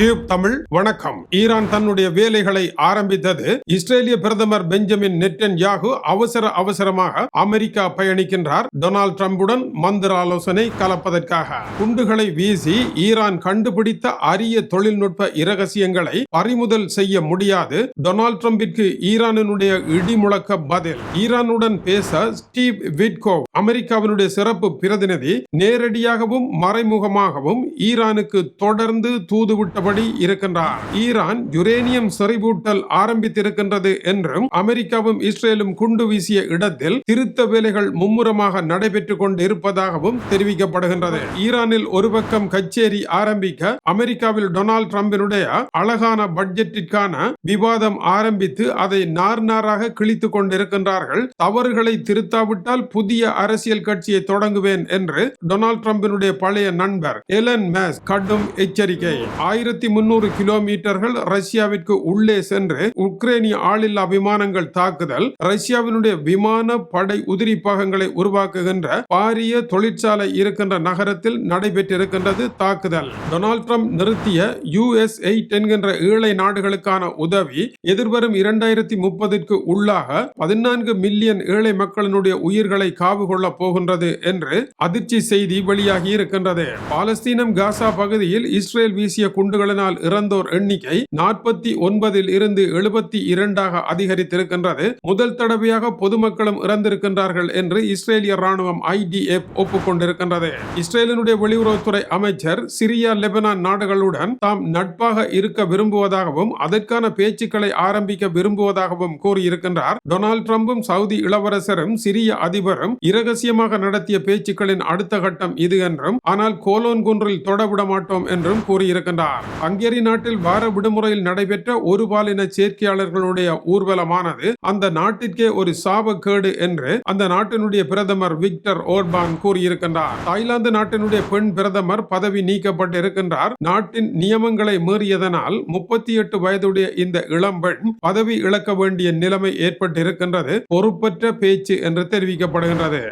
Tube Tamil வணக்கம். Iran தன்னுடைய வேலைகளை ஆரம்பித்தது இஸ்ரேலிய பிரதமர் பெஞ்சமின் நெட்டன் யாகு அவசர அவசரமாக அமெரிக்கா பயணிக்கின்றார். டொனால்டு டிரம்புடன் மந்திர ஆலோசனை கலப்பதற்காக. குண்டுகளை வீசி ஈரான் கண்டுபிடித்த அரிய தொழில்நுட்ப இரகசியங்களை பறிமுதல் செய்ய முடியாது. டொனால்ட் டிரம்பிற்கு ஈரானினுடைய இடிமுழக்க பதில். ஈரானுடன் பேச ஸ்டீவ் விட்கோ அமெரிக்காவினுடைய சிறப்பு பிரதிநிதி நேரடியாகவும் மறைமுகமாகவும் ஈரானுக்கு தொடர்ந்து தூதுவிட்டபடி இருக்கின்றார். ஈரான் யுரேனியம் செறிவூட்டல் ஆரம்பித்திருக்கின்றது என்றும் அமெரிக்காவும் இஸ்ரேலும் குண்டு வீசிய இடத்தில் திருத்த வேலைகள் மும்முரமாக நடைபெற்றுக் கொண்டு இருப்பதாகவும் தெரிவிக்கப்படுகின்றது. ஈரானில் ஒரு பக்கம் கச்சேரி ஆரம்பிக்க அமெரிக்காவில் டொனால்டு டிரம்பினுடைய அழகான பட்ஜெட்டிற்கான விவாதம் ஆரம்பித்து அதை நார் நாராக கிழித்துக் கொண்டிருக்கின்றார்கள். தவறுகளை திருத்தாவிட்டால் புதிய அரசியல் கட்சியை தொடங்குவேன் என்று டொனால்ட் டிரம்பினுடைய பழைய நண்பர் எலன் மேஸ் கடும் எச்சரிக்கை. ஆயிரத்தி ஆயிரத்தி முன்னூறு கிலோமீட்டர்கள் ரஷ்யாவிற்கு உள்ளே சென்று உக்ரைனிய ஆளில்லா விமானங்கள் தாக்குதல் ரஷ்யாவினுடைய விமான படை உதிரி பாகங்களை உருவாக்குகின்ற பாரிய தொழிற்சாலை இருக்கின்ற நகரத்தில் நடைபெற்றிருக்கின்றது தாக்குதல். டொனால்ட் ட்ரம்ப் நிறுத்திய யுஎஸ் எயிட் என்கின்ற ஏழை நாடுகளுக்கான உதவி எதிர்வரும் இரண்டாயிரத்தி முப்பதிற்கு உள்ளாக பதினான்கு மில்லியன் ஏழை மக்களினுடைய உயிர்களை காவு கொள்ள போகின்றது என்று அதிர்ச்சி செய்தி வெளியாகி இருக்கின்றது. பாலஸ்தீனம் காசா பகுதியில் இஸ்ரேல் வீசிய குண்டு விபத்துகளினால் இறந்தோர் எண்ணிக்கை நாற்பத்தி ஒன்பதில் இருந்து எழுபத்தி இரண்டாக அதிகரித்திருக்கின்றது. முதல் தடவையாக பொதுமக்களும் இறந்திருக்கின்றார்கள் என்று இஸ்ரேலிய ராணுவம் ஐடிஎஃப் ஒப்புக்கொண்டிருக்கின்றது. இஸ்ரேலினுடைய வெளியுறவுத்துறை அமைச்சர் சிரியா லெபனான் நாடுகளுடன் தாம் நட்பாக இருக்க விரும்புவதாகவும் அதற்கான பேச்சுக்களை ஆரம்பிக்க விரும்புவதாகவும் கூறியிருக்கின்றார். டொனால்ட் ட்ரம்பும் சவுதி இளவரசரும் சிரிய அதிபரும் இரகசியமாக நடத்திய பேச்சுக்களின் அடுத்த கட்டம் இது என்றும் ஆனால் கோலோன் குன்றில் தொடவிட மாட்டோம் என்றும் கூறியிருக்கின்றார். ஹங்கேரி நாட்டில் வார விடுமுறையில் நடைபெற்ற ஒரு பாலின சேர்க்கையாளர்களுடைய ஊர்வலமானது அந்த நாட்டிற்கே ஒரு சாபக்கேடு என்று அந்த நாட்டினுடைய பிரதமர் விக்டர் ஓர்பான் கூறியிருக்கின்றார். தாய்லாந்து நாட்டினுடைய பெண் பிரதமர் பதவி நீக்கப்பட்டிருக்கின்றார். நாட்டின் நியமங்களை மீறியதனால் முப்பத்தி எட்டு வயதுடைய இந்த இளம்பெண் பதவி இழக்க வேண்டிய நிலைமை ஏற்பட்டிருக்கின்றது. பொறுப்பற்ற பேச்சு என்று தெரிவிக்கப்படுகின்றது.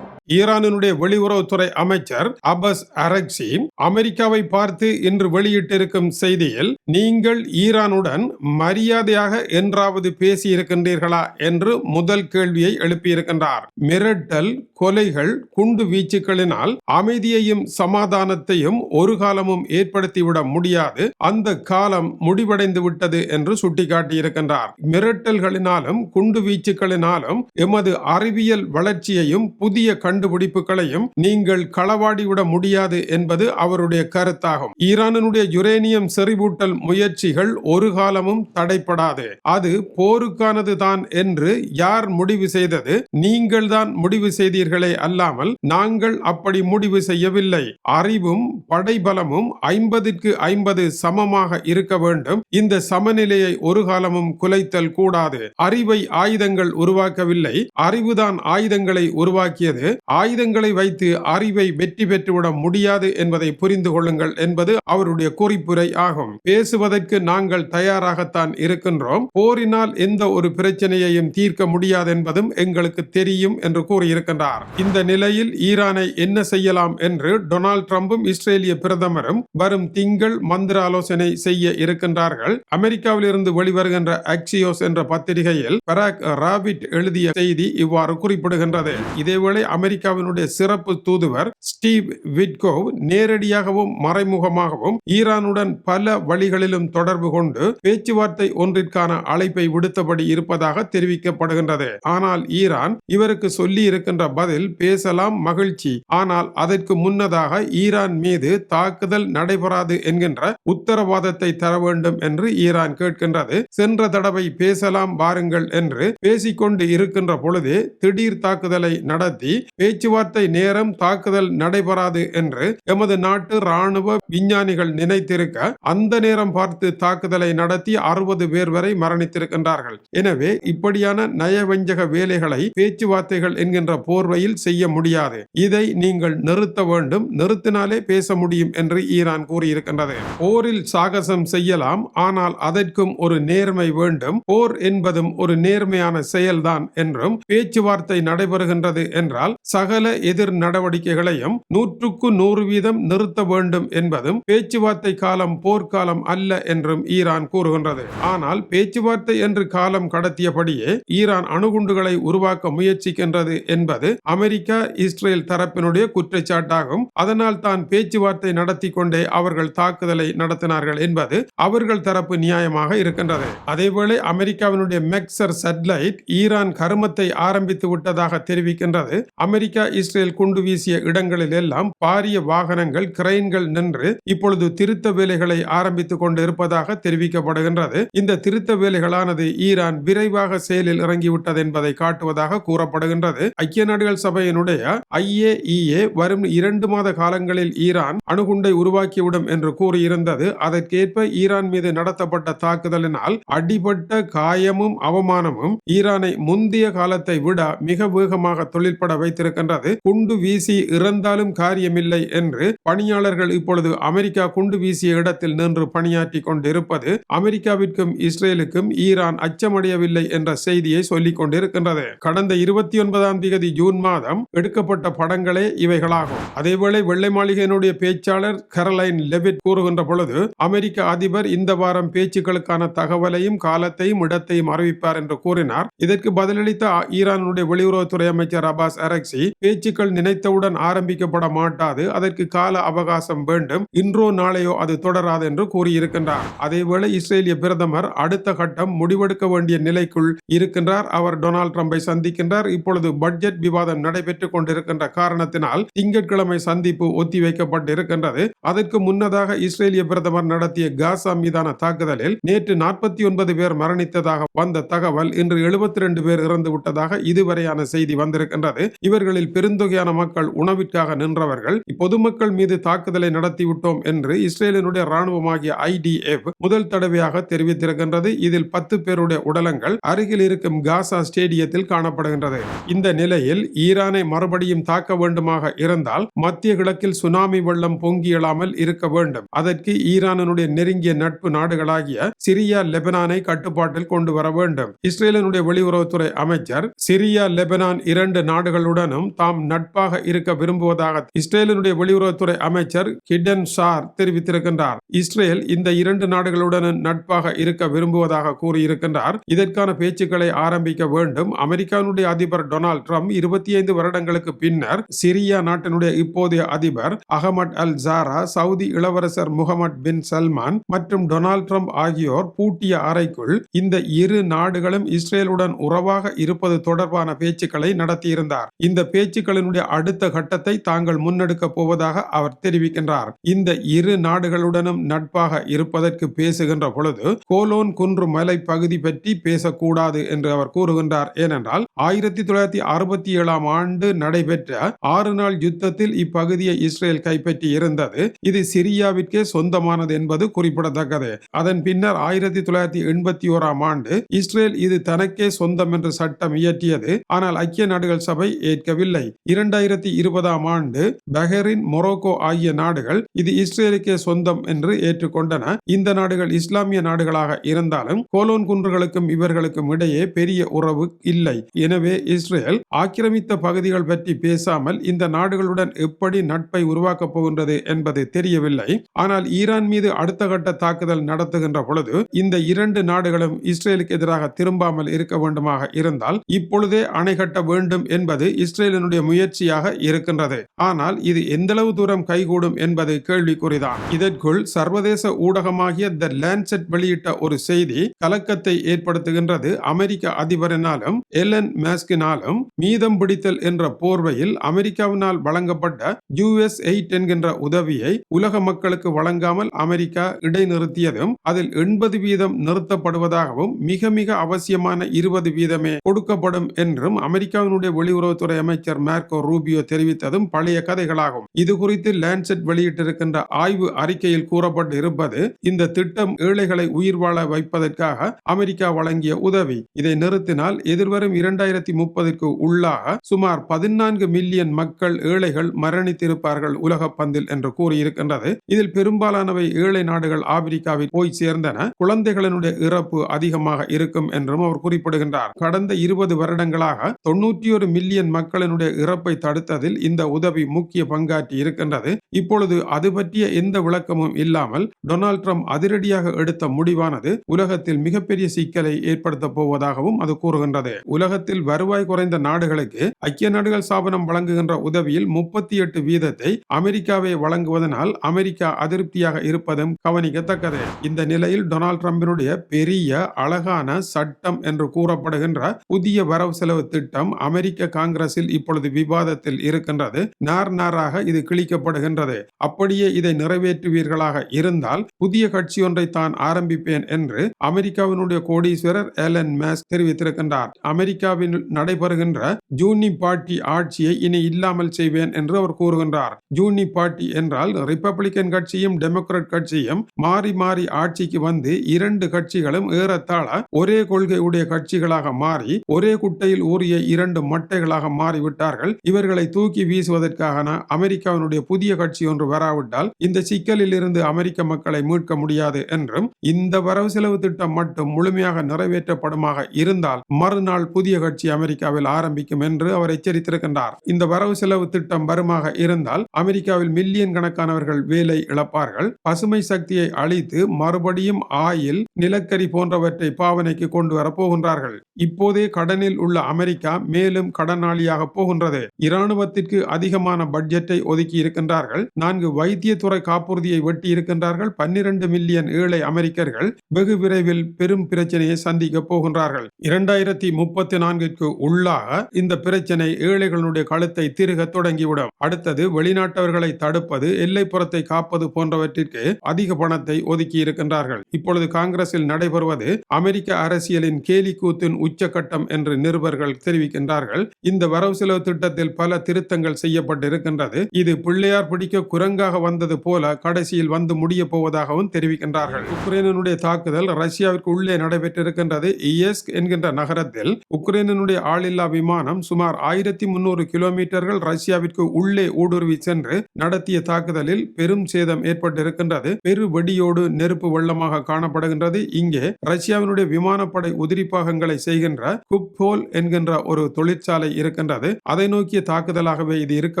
ஈரானினுடைய வெளியுறவுத்துறை அமைச்சர் அபஸ் அரக்சி அமெரிக்காவை பார்த்து இன்று வெளியிட்டிருக்கும் செய்தியில் நீங்கள் ஈரானுடன் மரியாதையாக என்றாவது பேசி இருக்கின்றீர்களா என்று முதல் கேள்வியை எழுப்பியிருக்கின்றார். மிரட்டல் கொலைகள் குண்டு வீச்சுக்களினால் அமைதியையும் சமாதானத்தையும் ஒரு காலமும் ஏற்படுத்திவிட முடியாது. அந்த காலம் முடிவடைந்து விட்டது என்று சுட்டிக்காட்டியிருக்கின்றார். மிரட்டல்களினாலும் குண்டு வீச்சுக்களினாலும் எமது அறிவியல் வளர்ச்சியையும் புதிய கண்டுபிடிப்புகளையும் நீங்கள் களவாடிவிட முடியாது என்பது அவருடைய கருத்தாகும். ஈரானுடைய யுரேனியம் செறிவூட்டல் முயற்சிகள் ஒரு காலமும் தடைப்படாது அது போருக்கானது தான் என்று யார் முடிவு செய்தது? நீங்கள் தான் முடிவு செய்தீர்களே அல்லாமல் நாங்கள் அப்படி முடிவு செய்யவில்லை. அறிவும் படைபலமும் ஐம்பதுக்கு ஐம்பது சமமாக இருக்க வேண்டும். இந்த சமநிலையை ஒரு காலமும் குலைத்தல் கூடாது. அறிவை ஆயுதங்கள் உருவாக்கவில்லை. அறிவுதான் ஆயுதங்களை உருவாக்கியது. ஆயுதங்களை வைத்து அறிவை வெற்றி பெற்றுவிட முடியாது என்பதை புரிந்து கொள்ளுங்கள் என்பது அவருடைய குறிப்புரை ஆகும். பேசுவதற்கு நாங்கள் தயாராகத்தான் இருக்கின்றோம். போரினால் எந்த ஒரு பிரச்சனையையும் தீர்க்க முடியாது என்பதும் எங்களுக்கு தெரியும் என்று கூறியிருக்கின்றார். இந்த நிலையில் ஈரானை என்ன செய்யலாம் என்று டொனால்ட் ட்ரம்பும் இஸ்ரேலிய பிரதமரும் வரும் திங்கள் மந்திர ஆலோசனை செய்ய இருக்கின்றார்கள். அமெரிக்காவில் இருந்து வெளிவருகின்ற அக்சியோஸ் என்ற பத்திரிகையில் பராக் ராபிட் எழுதிய செய்தி இவ்வாறு குறிப்பிடுகின்றது. இதேவேளை அமெரிக்காவினுடைய சிறப்பு தூதுவர் ஸ்டீவ் விட்கோவ் நேரடியாகவும் மறைமுகமாகவும் ஈரானுடன் பல வழிகளிலும் தொடர்பு கொண்டு பேச்சுவார்த்தை ஒன்றிற்கான அழைப்பை விடுத்தபடி இருப்பதாக தெரிவிக்கப்படுகின்றது. ஆனால் ஈரான் இவருக்கு சொல்லி இருக்கின்ற பதில் பேசலாம் மகிழ்ச்சி. ஆனால் அதற்கு முன்னதாக ஈரான் மீது தாக்குதல் நடைபெறாது என்கின்ற உத்தரவாதத்தை தர வேண்டும் என்று ஈரான் கேட்கின்றது. சென்ற தடவை பேசலாம் வாருங்கள் என்று பேசிக்கொண்டு இருக்கின்ற பொழுது திடீர் தாக்குதலை நடத்தி பேச்சுவார்த்தை நேரம் தாக்குதல் நடைபெறாது என்று எமது நாட்டு ராணுவ விஞ்ஞானிகள் நினைத்திருக்க அந்த நேரம் பார்த்து தாக்குதலை நடத்தி அறுபது பேர் வரை மரணித்திருக்கின்றார்கள். எனவே இப்படியான நயவஞ்சக வேலைகளை பேச்சுவார்த்தைகள் என்கின்ற போர்வையில் செய்ய முடியாது. இதை நீங்கள் நிறுத்த வேண்டும். நிறுத்தினாலே பேச முடியும் என்று ஈரான் கூறியிருக்கின்றது. போரில் சாகசம் செய்யலாம். ஆனால் அதற்கும் ஒரு நேர்மை வேண்டும். போர் என்பதும் ஒரு நேர்மையான செயல்தான் என்றும் பேச்சுவார்த்தை நடைபெறுகின்றது என்றால் சகல எதிர் நடவடிக்கைகளையும் நூற்றுக்கு நூறு வீதம் நிறுத்த வேண்டும் என்பதும் பேச்சுவார்த்தை காலம் போர்க்காலம் அல்ல என்றும் ஈரான் கூறுகின்றது. ஆனால் பேச்சுவார்த்தை என்று காலம் கடத்தியபடியே ஈரான் அணுகுண்டுகளை உருவாக்க முயற்சிக்கின்றது என்பது அமெரிக்கா இஸ்ரேல் தரப்பினுடைய குற்றச்சாட்டாகும். அதனால் தான் பேச்சுவார்த்தை நடத்தி கொண்டே அவர்கள் தாக்குதலை நடத்தினார்கள் என்பது அவர்கள் தரப்பு நியாயமாக இருக்கின்றது. அதேவேளை அமெரிக்காவினுடைய மெக்சர் சேட்டலைட் ஈரான் கருமத்தை ஆரம்பித்து விட்டதாக தெரிவிக்கின்றது. அமெரிக்க இஸ்ரேல் குண்டு வீசிய இடங்களில் எல்லாம் பாரிய வாகனங்கள் கிரைன்கள் நின்று இப்பொழுது திருத்த வேலைகளை ஆரம்பித்துக் கொண்டு இருப்பதாக தெரிவிக்கப்படுகின்றது. இந்த திருத்த வேலைகளானது ஈரான் விரைவாக செயலில் இறங்கிவிட்டது என்பதை காட்டுவதாக கூறப்படுகின்றது. ஐக்கிய நாடுகள் சபையினுடைய ஐஏஇஏ வரும் இரண்டு மாத காலங்களில் ஈரான் அணுகுண்டை உருவாக்கிவிடும் என்று கூறியிருந்தது. அதற்கேற்ப ஈரான் மீது நடத்தப்பட்ட தாக்குதலினால் அடிபட்ட காயமும் அவமானமும் ஈரானை முந்தைய காலத்தை விட மிக வேகமாக தொழில்பட இருக்கின்றது குண்டு வீசி இறந்தாலும் காரியமில்லை என்று பணியாளர்கள் இப்பொழுது அமெரிக்கா குண்டு வீசிய இடத்தில் நின்று பணியாற்றி கொண்டிருப்பது அமெரிக்காவிற்கும் இஸ்ரேலுக்கும் ஈரான் அச்சமடையவில்லை என்ற செய்தியை சொல்லிக் கொண்டிருக்கின்றது. கடந்த இருபத்தி ஒன்பதாம் தேதி ஜூன் மாதம் எடுக்கப்பட்ட படங்களே இவைகளாகும். அதேவேளை வெள்ளை மாளிகையினுடைய பேச்சாளர் கரலைன் லெவிட் கூறுகின்ற பொழுது அமெரிக்க அதிபர் இந்த வாரம் பேச்சுக்களுக்கான தகவலையும் காலத்தையும் இடத்தையும் அறிவிப்பார் என்று கூறினார். இதற்கு பதிலளித்த ஈரானுடைய வெளியுறவுத்துறை அமைச்சர் அபாஸ் அரக்சி பேச்சுக்கள் நினைத்தவுடன் ஆரம்பிக்கப்பட மாட்டாது. அதற்கு கால அவகாசம் வேண்டும். இன்றோ நாளையோ அது தொடராது என்று கூறியிருக்கின்றார். அதேவேளை இஸ்ரேலிய பிரதமர் அடுத்த கட்டம் முடிவெடுக்க வேண்டிய நிலைக்குள் இருக்கின்றார். அவர் டொனால்ட் ட்ரம்பை சந்திக்கின்றார். இப்பொழுது பட்ஜெட் விவாதம் நடைபெற்றுக் கொண்டிருக்கின்ற காரணத்தினால் திங்கட்கிழமை சந்திப்பு ஒத்திவைக்கப்பட்டிருக்கின்றது. அதற்கு முன்னதாக இஸ்ரேலிய பிரதமர் நடத்திய காசா மீதான தாக்குதலில் நேற்று நாற்பத்தி ஒன்பது பேர் மரணித்ததாக வந்த தகவல் இன்று எழுபத்தி ரெண்டு பேர் இறந்து விட்டதாக இதுவரையான செய்தி வந்திருக்கின்றது. இவர்கள் இவர்களில் பெருந்தொகையான மக்கள் உணவிற்காக நின்றவர்கள் பொதுமக்கள் மீது தாக்குதலை நடத்திவிட்டோம் என்று இஸ்ரேலினுடைய ராணுவமாகிய ஐடிஎஃப் முதல் தடவையாக தெரிவித்திருக்கின்றது. இதில் பத்து பேருடைய உடலங்கள் அருகில் இருக்கும் காசா ஸ்டேடியத்தில் காணப்படுகின்றது. இந்த நிலையில் ஈரானை மறுபடியும் தாக்க வேண்டுமாக இருந்தால் மத்திய கிழக்கில் சுனாமி வெள்ளம் பொங்கி எழாமல் இருக்க வேண்டும். அதற்கு ஈரானுடைய நெருங்கிய நட்பு நாடுகளாகிய சிரியா லெபனானை கட்டுப்பாட்டில் கொண்டு வர வேண்டும். இஸ்ரேலினுடைய வெளியுறவுத்துறை அமைச்சர் சிரியா லெபனான் இரண்டு நாடுகளுடன் நாடுகளுடனும் தாம் நட்பாக இருக்க விரும்புவதாக இஸ்ரேலினுடைய வெளியுறவுத்துறை அமைச்சர் கிடன் ஷார் தெரிவித்திருக்கின்றார். இஸ்ரேல் இந்த இரண்டு நாடுகளுடன் நட்பாக இருக்க விரும்புவதாக கூறியிருக்கின்றார். இதற்கான பேச்சுக்களை ஆரம்பிக்க வேண்டும். அமெரிக்காவுடைய அதிபர் டொனால்ட் ட்ரம்ப் இருபத்தி ஐந்து வருடங்களுக்கு பின்னர் சிரியா நாட்டினுடைய இப்போதைய அதிபர் அகமட் அல் ஜாரா சவுதி இளவரசர் முகமது பின் சல்மான் மற்றும் டொனால்ட் ட்ரம்ப் ஆகியோர் பூட்டிய அறைக்குள் இந்த இரு நாடுகளும் இஸ்ரேலுடன் உறவாக இருப்பது தொடர்பான பேச்சுக்களை நடத்தியிருந்தார். இந்த பேச்சுக்களினுடைய அடுத்த கட்டத்தை தாங்கள் முன்னெடுக்கப் போவதாக அவர் தெரிவிக்கின்றார். இந்த இரு நாடுகளுடனும் நட்பாக இருப்பதற்கு பேசுகின்ற பொழுது கோலோன் குன்று மலை பகுதி பற்றி பேசக்கூடாது என்று அவர் கூறுகின்றார். ஏனென்றால் ஆயிரத்தி தொள்ளாயிரத்தி அறுபத்தி ஏழாம் ஆண்டு நடைபெற்ற ஆறு நாள் யுத்தத்தில் இப்பகுதியை இஸ்ரேல் கைப்பற்றி இருந்தது. இது சிரியாவிற்கே சொந்தமானது என்பது குறிப்பிடத்தக்கது. அதன் பின்னர் ஆயிரத்தி தொள்ளாயிரத்தி எண்பத்தி ஓராம் ஆண்டு இஸ்ரேல் இது தனக்கே சொந்தம் என்று சட்டம் இயற்றியது. ஆனால் ஐக்கிய நாடுகள் சபை ஏற்க ஏற்கவில்லை இரண்டாயிரத்தி இருபதாம் ஆண்டு பஹரின் மொரோக்கோ ஆகிய நாடுகள் இது இஸ்ரேலுக்கே சொந்தம் என்று ஏற்றுக்கொண்டன. இந்த நாடுகள் இஸ்லாமிய நாடுகளாக இருந்தாலும் கோலோன் குன்றுகளுக்கும் இவர்களுக்கும் இடையே பெரிய உறவு இல்லை. எனவே இஸ்ரேல் ஆக்கிரமித்த பகுதிகள் பற்றி பேசாமல் இந்த நாடுகளுடன் எப்படி நட்பை உருவாக்கப் போகின்றது என்பது தெரியவில்லை. ஆனால் ஈரான் மீது அடுத்த கட்ட தாக்குதல் நடத்துகின்ற பொழுது இந்த இரண்டு நாடுகளும் இஸ்ரேலுக்கு எதிராக திரும்பாமல் இருக்க வேண்டுமாக இருந்தால் இப்பொழுதே அணை கட்ட வேண்டும் என்பது இஸ்ரேல் இஸ்ரேலினுடைய முயற்சியாக இருக்கின்றது. ஆனால் இது எந்தளவு தூரம் கைகூடும் என்பது கேள்விக்குறிதான். இதற்குள் சர்வதேச ஊடகமாகிய த லேண்ட்செட் வெளியிட்ட ஒரு செய்தி கலக்கத்தை ஏற்படுத்துகின்றது. அமெரிக்க அதிபரினாலும் எலன் மேஸ்கினாலும் மீதம் பிடித்தல் என்ற போர்வையில் அமெரிக்காவினால் வழங்கப்பட்ட யூஎஸ் எயிட் என்கின்ற உதவியை உலக மக்களுக்கு வழங்காமல் அமெரிக்கா இடைநிறுத்தியதும் அதில் எண்பது வீதம் நிறுத்தப்படுவதாகவும் மிக மிக அவசியமான இருபது வீதமே கொடுக்கப்படும் என்றும் அமெரிக்காவினுடைய வெளியுறவுத்துறை அமைச்சர் மார்க்கோ ரூபியோ தெரிவித்ததும் பழைய கதைகளாகும். இது குறித்து லேண்ட்செட் வெளியிட்டிருக்கின்ற ஆய்வு அறிக்கையில் கூறப்பட்டு இருப்பது இந்த திட்டம் ஏழைகளை உயிர் வாழ வைப்பதற்காக அமெரிக்கா வழங்கிய உதவி. இதை நிறுத்தினால் எதிர்வரும் இரண்டாயிரத்தி முப்பதுக்கு உள்ளாக சுமார் பதினான்கு மில்லியன் மக்கள் ஏழைகள் மரணித்திருப்பார்கள் உலக பந்தில் என்று கூறியிருக்கின்றது. இதில் பெரும்பாலானவை ஏழை நாடுகள் ஆப்பிரிக்காவில் போய் சேர்ந்தன. குழந்தைகளினுடைய இறப்பு அதிகமாக இருக்கும் என்றும் அவர் குறிப்பிடுகின்றார். கடந்த இருபது வருடங்களாக தொண்ணூற்றி ஒரு மில்லியன் மக்கள் மக்களினுடைய இறப்பை தடுத்ததில் இந்த உதவி முக்கிய பங்காற்றி இருக்கின்றது. இப்பொழுது அது பற்றிய எந்த விளக்கமும் இல்லாமல் டொனால்ட் ட்ரம்ப் அதிரடியாக எடுத்த முடிவானது உலகத்தில் மிகப்பெரிய சிக்கலை ஏற்படுத்த போவதாகவும் அது கூறுகின்றது. உலகத்தில் வருவாய் குறைந்த நாடுகளுக்கு ஐக்கிய நாடுகள் ஸ்தாபனம் வழங்குகின்ற உதவியில் முப்பத்தி எட்டு வீதத்தை அமெரிக்காவை வழங்குவதனால் அமெரிக்கா அதிருப்தியாக இருப்பதும் கவனிக்கத்தக்கது. இந்த நிலையில் டொனால்ட் ட்ரம்பினுடைய பெரிய அழகான சட்டம் என்று கூறப்படுகின்ற புதிய வரவு செலவு திட்டம் அமெரிக்க காங்கிரஸில் இப்பொழுது விவாதத்தில் இருக்கின்றது. நார் நாராக இது கிழிக்கப்படுகின்றது. அப்படியே இதை நிறைவேற்றுவீர்களாக இருந்தால் புதிய கட்சி ஒன்றை தான் ஆரம்பிப்பேன் என்று அமெரிக்காவினுடைய கோடீஸ்வரர் ஏலன் மேஸ் தெரிவித்திருக்கின்றார். அமெரிக்காவில் நடைபெறுகின்ற ஜூனி பார்ட்டி ஆட்சியை இனி இல்லாமல் செய்வேன் என்று அவர் கூறுகின்றார். ஜூனி பார்ட்டி என்றால் ரிப்பப்ளிக்கன் கட்சியும் டெமோக்ராட் கட்சியும் மாறி மாறி ஆட்சிக்கு வந்து இரண்டு கட்சிகளும் ஏறத்தாழ ஒரே கொள்கையுடைய கட்சிகளாக மாறி ஒரே குட்டையில் ஊறிய இரண்டு மட்டைகளாக மாறி விட்டார்கள். இவர்களை தூக்கி வீசுவதற்காக அமெரிக்காவினுடைய புதிய கட்சி ஒன்று வராவிட்டால் இந்த சிக்கலில் இருந்து அமெரிக்க மக்களை மீட்க முடியாது என்றும் இந்த வரவு செலவு திட்டம் மட்டும் முழுமையாக நிறைவேற்றப்படுமாக இருந்தால் மறுநாள் புதிய கட்சி அமெரிக்காவில் ஆரம்பிக்கும் என்று அவர் எச்சரித்திருக்கின்றார். இந்த வரவு செலவு திட்டம் வருமாக இருந்தால் அமெரிக்காவில் மில்லியன் கணக்கானவர்கள் வேலை இழப்பார்கள். பசுமை சக்தியை அழித்து மறுபடியும் ஆயில் நிலக்கரி போன்றவற்றை பாவனைக்கு கொண்டு வரப்போகின்றார்கள் இப்போதே கடனில் உள்ள அமெரிக்கா மேலும் கடனாளியாக போகின்றது. இராணுவத்திற்கு அதிகமான பட்ஜெட்டை ஒதுக்கி இருக்கின்றார்கள். நான்கு வைத்தியத்துறை காப்புறுதியை வெட்டி இருக்கின்றார்கள். பன்னிரண்டு மில்லியன் ஏழை அமெரிக்கர்கள் வெகு விரைவில் பெரும் பிரச்சனையை சந்திக்க போகின்றார்கள். இரண்டாயிரத்தி முப்பத்தி நான்கிற்கு உள்ளாக இந்த பிரச்சனை ஏழைகளுடைய கழுத்தை திருக தொடங்கிவிடும். அடுத்தது வெளிநாட்டவர்களை தடுப்பது எல்லைப்புறத்தை காப்பது போன்றவற்றிற்கு அதிக பணத்தை ஒதுக்கி இருக்கின்றார்கள். இப்பொழுது காங்கிரஸில் நடைபெறுவது அமெரிக்க அரசியலின் கேலிக்கூத்தின் உச்சகட்டம் என்று நிருபர்கள் தெரிவிக்கின்றார்கள். இந்த வரவு செலவு திட்டத்தில் பல திருத்தங்கள் செய்யப்பட்டிருக்கின்றது. இது பிள்ளையார் பிடிக்க குரங்காக வந்தது போல கடைசியில் வந்து முடிய போவதாகவும் தெரிவிக்கின்றார்கள். உக்ரைனுடைய தாக்குதல் ரஷ்யாவிற்கு உள்ளே நடைபெற்றிருக்கின்றது. இயஸ்க் என்கின்ற நகரத்தில் உக்ரைனுடைய ஆளில்லா விமானம் சுமார் ஆயிரத்தி முன்னூறு கிலோமீட்டர்கள் ரஷ்யாவிற்கு உள்ளே ஊடுருவி சென்று நடத்திய தாக்குதலில் பெரும் சேதம் ஏற்பட்டிருக்கின்றது. பெரு வெடியோடு நெருப்பு வெள்ளமாக காணப்படுகின்றது. இங்கே ரஷ்யாவினுடைய விமானப்படை உதிரி பாகங்களை செய்கின்ற குப்போல் என்கின்ற ஒரு தொழிற்சாலை இருக்கின்றது. அதை நோக்கிய தாக்குதலாகவே இது இருக்க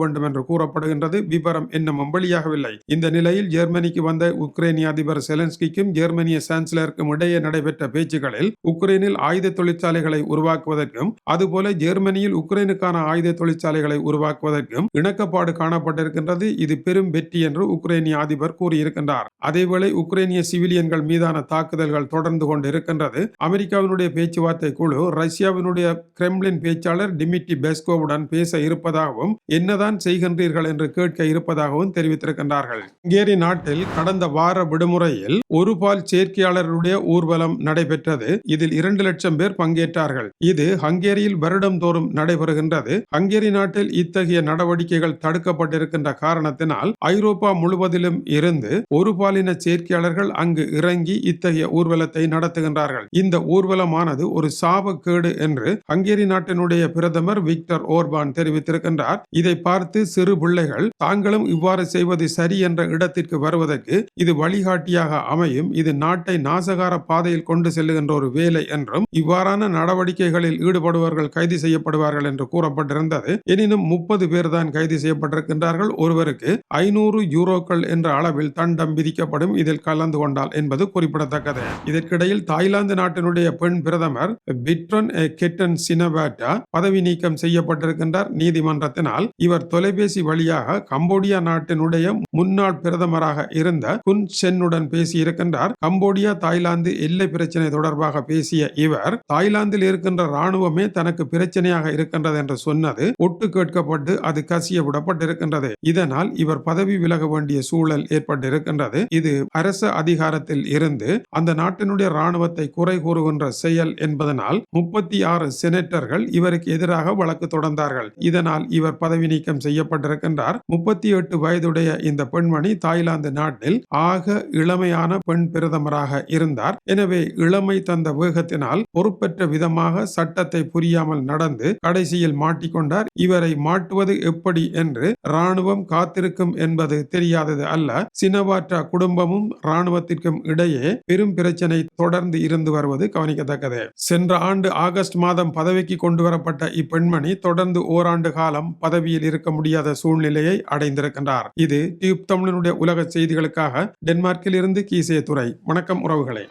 வேண்டும் என்று கூறப்படுகின்றது. விவரம் இன்னமும் வெளியாகவில்லை இந்த நிலையில் ஜெர்மனிக்கு வந்த உக்ரைனிய அதிபர் செலன்ஸ்கிக்கும் ஜெர்மனிய சான்சலருக்கும் இடையே நடைபெற்ற பேச்சுகளில் உக்ரைனில் ஆயுத தொழிற்சாலைகளை உருவாக்குவதற்கும் அதுபோல ஜெர்மனியில் உக்ரைனுக்கான ஆயுத தொழிற்சாலைகளை உருவாக்குவதற்கும் இணக்கப்பாடு காணப்பட்டிருக்கின்றது. இது பெரும் வெற்றி என்று உக்ரைனிய அதிபர் கூறியிருக்கின்றார். அதேவேளை உக்ரைனிய சிவிலியன்கள் மீதான தாக்குதல்கள் தொடர்ந்து கொண்டு இருக்கின்றது அமெரிக்காவினுடைய பேச்சுவார்த்தை குழு ரஷ்யாவினுடைய கிரெம்ளின் பேச்சாளர் டிமிட்டி பெஸ்கோவுடன் பேச இருப்பதாகவும் என்னதான் செய்கின்றீர்கள் என்று கேட்க இருப்பதாகவும் தெரிவித்திருக்கின்றார்கள். ஹங்கேரி நாட்டில் கடந்த வார விடுமுறையில் ஒரு பால் சேர்க்கையாளர்களுடைய ஊர்வலம் நடைபெற்றது. இதில் இரண்டு லட்சம் பேர் பங்கேற்றார்கள். இது ஹங்கேரியில் வருடம்தோறும் நடைபெறுகின்றது. ஹங்கேரி நாட்டில் இத்தகைய நடவடிக்கைகள் தடுக்கப்பட்டிருக்கின்ற காரணத்தினால் ஐரோப்பா முழுவதிலும் இருந்து ஒரு பாலின சேர்க்கையாளர்கள் அங்கு இறங்கி இத்தகைய ஊர்வலத்தை நடத்துகின்றார்கள். இந்த ஊர்வலமானது ஒரு சாபக்கேடு என்று ஹங்கேரி நாட்டினுடைய பிரதமர் விக்டர் ஓர்பான் தெரிவித்திருக்கின்றார். இதை பார்த்து சிறு பிள்ளைகள் தாங்களும் இவ்வாறு செய்வது சரி என்ற இடத்திற்கு வருவதற்கு இது வழிகாட்டியாக அமையும். இது நாட்டை நாசகார பாதையில் கொண்டு செல்லுகின்ற ஒரு வேலை என்றும் இவ்வாறான நடவடிக்கைகளில் ஈடுபடுபவர்கள் கைது செய்யப்படுவார்கள் என்று கூறப்பட்டிருந்தது. எனினும் முப்பது பேர் தான் கைது செய்யப்பட்டிருக்கின்றார்கள். ஒருவருக்கு ஐநூறு யூரோக்கள் என்ற அளவில் தண்டம் விதிக்கப்படும். இதில் கலந்து கொண்டால் என்பது குறிப்பிடத்தக்கது. இதற்கிடையில் தாய்லாந்து நாட்டினுடைய பெண் பிரதமர் பிட்ரன் கெட்டன் சினவாட்டா பதவி நீக்கம் செய்யப்பட்டிருக்கின்றார் நீதிமன்றத்தினால். இவர் தொலைபேசி வழியாக கம்போடியா நாட்டினுடைய முன்னாள் பிரதமராக இருந்த குன் சென்னுடன் பேசியிருக்கின்றார். கம்போடியா தாய்லாந்து எல்லை பிரச்சனை தொடர்பாக பேசிய இவர் தாய்லாந்தில் இருக்கின்ற ராணுவமே தனக்கு பிரச்சனையாக இருக்கின்றது என்று சொன்னது ஒட்டு கேட்கப்பட்டு அது கசிய விடப்பட்டிருக்கின்றது. இதனால் இவர் பதவி விலக வேண்டிய சூழல் ஏற்பட்டிருக்கின்றது. இது அரச அதிகாரத்தில் இருந்து அந்த நாட்டினுடைய ராணுவத்தை குறை கூறுகின்ற செயல் என்பதனால். முப்பத்தி ஆறு செனட்டர்கள் இவருக்கு எதிராக வழக்கு தொடர்ந்தார்கள். இதனால் இவர் பதவி நீக்கம் செய்யப்பட்டிருக்கின்றார். முப்பத்தி எட்டு வயதுடைய இந்த பெண்மணி தாய்லாந்து நாட்டில் ஆக இளமையான பெண் பிரதமராக இருந்தார். எனவே இளமை தந்த வேகத்தினால் பொறுப்பற்ற விதமாக சட்டத்தை புரியாமல் நடந்து கடைசியில் மாட்டிக்கொண்டார். இவரை மாட்டுவது எப்படி என்று ராணுவம் காத்திருக்கும் என்பது தெரியாதது அல்ல. சினவாற்றா குடும்பமும் ராணுவத்திற்கும் இடையே பெரும் பிரச்சனை தொடர்ந்து இருந்து வருவது கவனிக்கத்தக்கது. சென்ற சென்ற ஆண்டு ஆகஸ்ட் மாதம் பதவிக்கு கொண்டு வரப்பட்ட இப்பெண்மணி தொடர்ந்து ஓராண்டு காலம் பதவியில் இருக்க முடியாத சூழ்நிலையை அடைந்திருக்கின்றார். இது டியூப் தமிழனுடைய உலக செய்திகளுக்காக டென்மார்க்கில் இருந்து கீசே துறை வணக்கம் உறவுகளை.